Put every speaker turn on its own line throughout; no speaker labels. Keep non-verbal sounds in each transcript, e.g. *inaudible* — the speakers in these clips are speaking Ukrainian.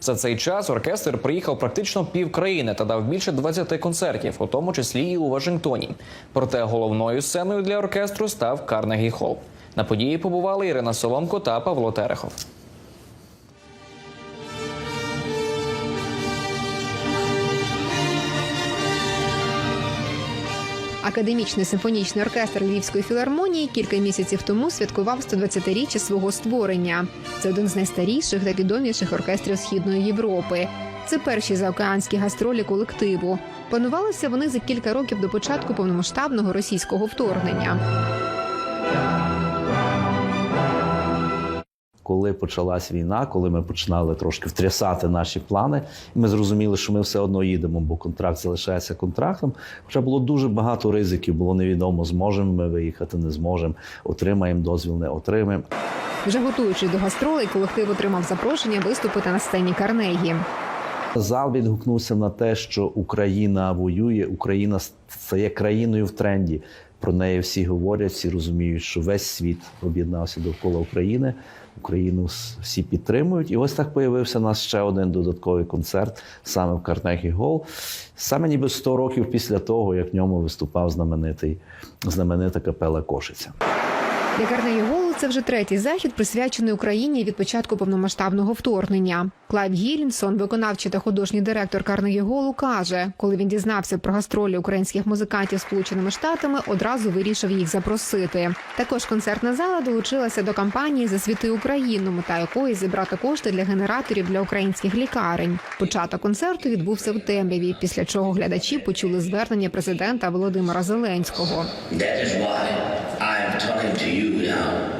За цей час оркестр приїхав практично пів країни та дав більше 20 концертів, у тому числі і у Вашингтоні. Проте головною сценою для оркестру став Карнегі Холл. На події побували Ірина Соломко та Павло Терехов.
Академічний симфонічний оркестр Львівської філармонії кілька місяців тому святкував 120-річчя свого створення. Це один з найстаріших та відоміших оркестрів Східної Європи. Це перші заокеанські гастролі колективу. Планувалися вони за кілька років до початку повномасштабного російського вторгнення.
Коли почалась війна, коли ми починали трошки втрясати наші плани, і ми зрозуміли, що ми все одно їдемо, бо контракт залишається контрактом. Хоча було дуже багато ризиків, було невідомо, зможемо ми виїхати, не зможемо, отримаємо дозвіл, не отримаємо.
Вже готуючись до гастролей, колектив отримав запрошення виступити на сцені Карнегі.
Зал відгукнувся на те, що Україна воює, Україна стає країною в тренді. Про неї всі говорять, всі розуміють, що весь світ об'єднався довкола України. Україну всі підтримують. І ось так появився у нас ще один додатковий концерт саме в Карнегі Гол. Саме ніби 100 років після того, як в ньому виступав знаменитий, знаменита капела Кошиця.
Для Карнегі Голу це вже третій захід, присвячений Україні від початку повномасштабного вторгнення. Клайв Гілінсон, виконавчий та художній директор Карнегі Голу, каже, коли він дізнався про гастролі українських музикантів Сполученими Штатами, одразу вирішив їх запросити. Також концертна зала долучилася до кампанії Засвіти Україну, мета якої зібрати кошти для генераторів для українських лікарень. Початок концерту відбувся в темряві, після чого глядачі почули звернення президента Володимира Зеленського.
I talking to you now?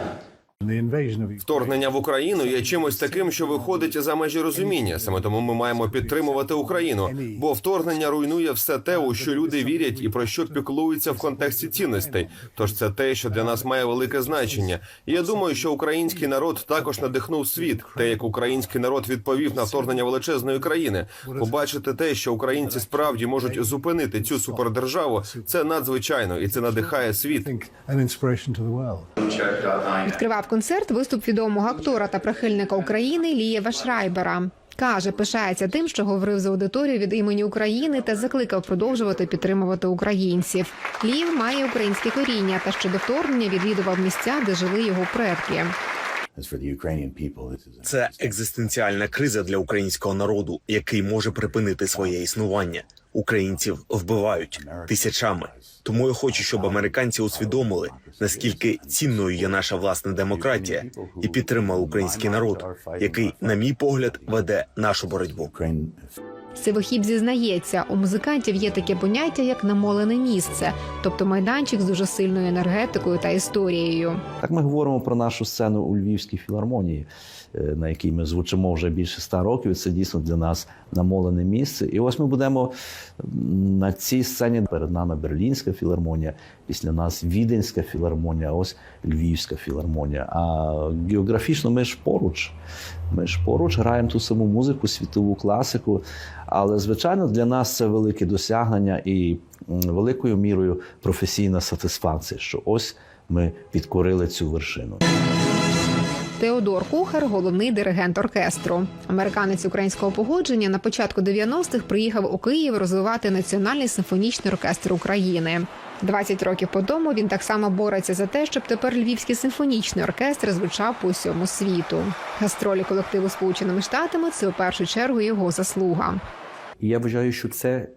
Вторгнення в Україну є чимось таким, що виходить за межі розуміння. Саме тому ми маємо підтримувати Україну, бо вторгнення руйнує все те, у що люди вірять і про що піклуються в контексті цінностей. Тож це те, що для нас має велике значення. І я думаю, що український народ також надихнув світ. Те, як український народ відповів на вторгнення величезної країни, побачити те, що українці справді можуть зупинити цю супердержаву, це надзвичайно і це надихає світ.
Відкривав концерт виступ відомого актора та прихильника України Лієва Шрайбера. Каже, пишається тим, що говорив з аудиторією від імені України та закликав продовжувати підтримувати українців. Лів має українське коріння та ще до вторгнення відвідував місця, де жили його предки.
Це екзистенціальна криза для українського народу, який може припинити своє існування. Українців вбивають тисячами. Тому я хочу, щоб американці усвідомили, наскільки цінною є наша власна демократія, і підтримали український народ, який, на мій погляд, веде нашу боротьбу.
Сивохіб зізнається, у музикантів є таке поняття, як намолене місце, тобто майданчик з дуже сильною енергетикою та історією.
Так ми говоримо про нашу сцену у Львівській філармонії, е, на якій ми звучимо вже більше ста років. Це дійсно для нас намолене місце. І ось ми будемо на цій сцені перед нами Берлінська філармонія, після нас Віденська філармонія, ось Львівська філармонія. А географічно ми ж поруч. Ми ж поруч граємо ту саму музику, світову класику. Але, звичайно, для нас це велике досягнення і великою мірою професійна сатисфакція, що ось ми підкорили цю вершину.
Теодор Кухар головний диригент оркестру. Американець українського походження на початку 90-х приїхав у Київ розвивати Національний симфонічний оркестр України. 20 років по тому він так само бореться за те, щоб тепер Львівський симфонічний оркестр звучав по всьому світу. Гастролі колективу Сполученими Штатами це у першу чергу його заслуга.
І я вважаю, що це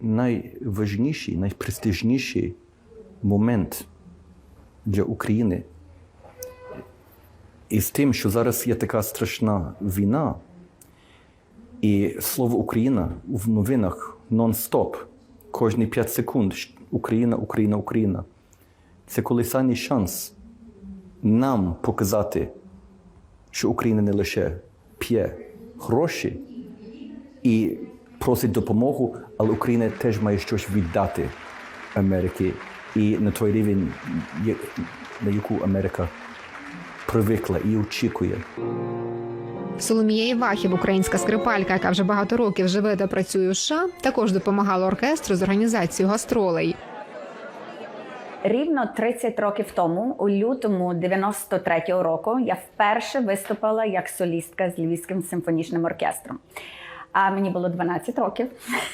найважніший, найпрестижніший момент для України. І з тим, що зараз є така страшна війна, і слово Україна в новинах нон-стоп, кожні 5 секунд Україна, Україна, Україна. Це колосальний шанс нам показати, що Україна не лише п'є гроші і просить допомогу, але Україна теж має щось віддати Америці і на той рівень, на яку Америка привикла і очікує.
Соломія Івахів, українська скрипалька, яка вже багато років живе та працює у США, також допомагала оркестру з організацією гастролей.
Рівно 30 років тому, у лютому 93-го року, я вперше виступила як солістка з Львівським симфонічним оркестром. А мені було 12 років.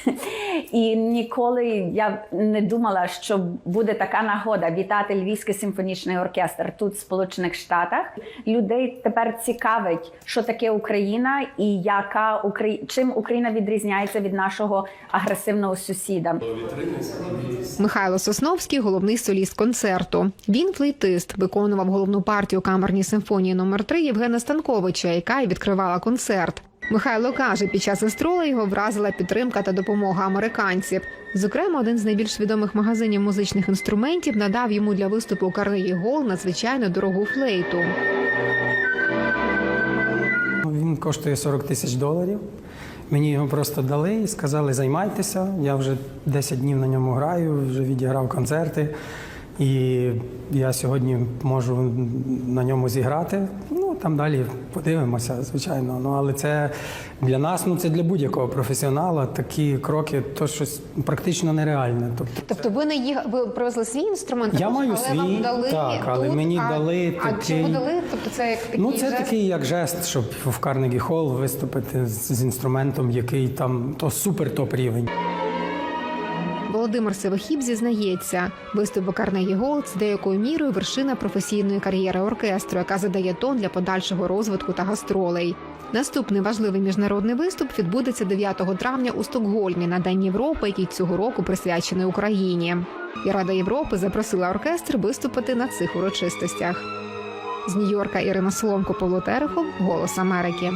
*laughs* І ніколи я не думала, що буде така нагода вітати Львівський симфонічний оркестр тут, в Сполучених Штатах. Людей тепер цікавить, що таке Україна і яка чим Україна відрізняється від нашого агресивного сусіда.
Михайло Сосновський головний соліст концерту. Він флейтист, виконував головну партію камерній симфонії номер 3 Євгена Станковича, яка й відкривала концерт. Михайло каже, під час гастроли його вразила підтримка та допомога американців. Зокрема, один з найбільш відомих магазинів музичних інструментів надав йому для виступу у Карнегі Гол надзвичайно дорогу флейту.
Він коштує 40 тисяч доларів. Мені його просто дали і сказали, займайтеся. Я вже 10 днів на ньому граю, вже відіграв концерти. І я сьогодні можу на ньому зіграти. Ну там далі подивимося, звичайно. Ну але це для нас, ну це для будь-якого професіонала. Такі кроки, то щось практично нереальне. Тобто,
Тобто, ви не їх ви привезли свій інструмент?
Я
також,
маю
але
свій,
вам дали
так, але
тут,
мені
а,
дали
А
такий-
чому дали? Тобто, це як такий
ну це
жест?
такий як жест, щоб в Карнегі Холл виступити з, з інструментом, який там то супер топ рівень.
Володимир Севихіб зізнається, виступ Карнегі Гол це деякою мірою вершина професійної кар'єри оркестру, яка задає тон для подальшого розвитку та гастролей. Наступний важливий міжнародний виступ відбудеться 9 травня у Стокгольмі на День Європи, який цього року присвячений Україні. І Рада Європи запросила оркестр виступити на цих урочистостях. З Нью-Йорка Ірина Соломко, Павло Терехов, Голос Америки.